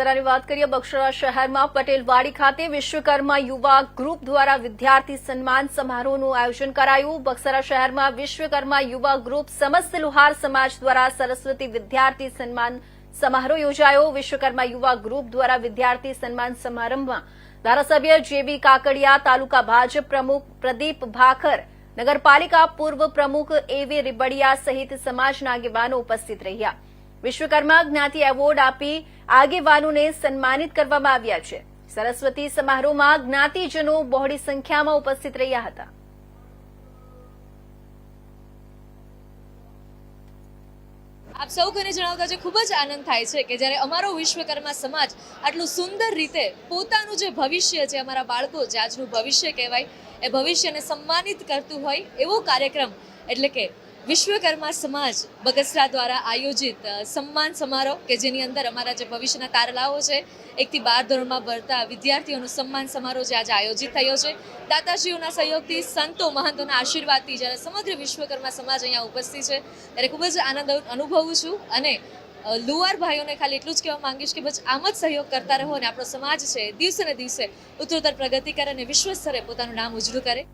વધારાની વાત કરીએ, બક્ષરા શહેરમાં પટેલવાડી ખાતે વિશ્વકર્મા યુવા ગ્રુપ દ્વારા વિદ્યાર્થી સન્માન સમારોહનું આયોજન કરાયું. બક્સરા શહેરમાં વિશ્વકર્મા યુવા ગ્રુપ સમસ્ત લુહાર સમાજ દ્વારા સરસ્વતી વિદ્યાર્થી સન્માન સમારોહ યોજાયો. વિશ્વકર્મા યુવા ગ્રુપ દ્વારા વિદ્યાર્થી સન્માન સમારંભમાં ધારાસભ્ય જેબી કાકડિયા, તાલુકા ભાજપ પ્રમુખ પ્રદીપ ભાખર, નગરપાલિકા પૂર્વ પ્રમુખ એવી રીબડિયા સહિત સમાજના આગેવાનો ઉપસ્થિત રહ્યા. વિશ્વકર્મા જ્ઞાતિ એવોર્ડ આપી આગેવાનોને સન્માનિત કરવામાં આવ્યા છે. સરસ્વતી સમારોહમાં જ્ઞાતિજનો બહોળી સંખ્યામાં ઉપસ્થિત રહ્યા હતા. આપ સૌ કોઈને જણાવતા જે ખૂબ જ આનંદ થાય છે કે જ્યારે અમારો વિશ્વકર્મા સમાજ આટલું સુંદર રીતે પોતાનું જે ભવિષ્ય છે, અમારા બાળકો જે આજનું ભવિષ્ય કહેવાય, એ ભવિષ્યને સન્માનિત કરતું હોય એવો કાર્યક્રમ, એટલે કે વિશ્વકર્મા સમાજ બગસરા દ્વારા આયોજિત સન્માન સમારોહ કે જેની અંદર અમારા જે ભવિષ્યના તારલાઓ છે, એકથી બાર ધોરણમાં ભરતા વિદ્યાર્થીઓનું સન્માન સમારોહ જે આજે આયોજિત થયો છે. દાતાશ્રીઓના સહયોગથી સંતો મહંતોના આશીર્વાદથી જ્યારે સમગ્ર વિશ્વકર્મા સમાજ અહીંયા ઉપસ્થિત છે, ત્યારે ખૂબ જ આનંદ અનુભવું છું અને લુવાર ભાઈઓને ખાલી એટલું જ કહેવા માંગીશ કે બસ આમ જ સહયોગ કરતા રહો અને આપણો સમાજ છે, દિવસે ને દિવસે ઉત્તરોત્તર પ્રગતિ કરે અને વિશ્વ સ્તરે પોતાનું નામ ઉજળું કરે.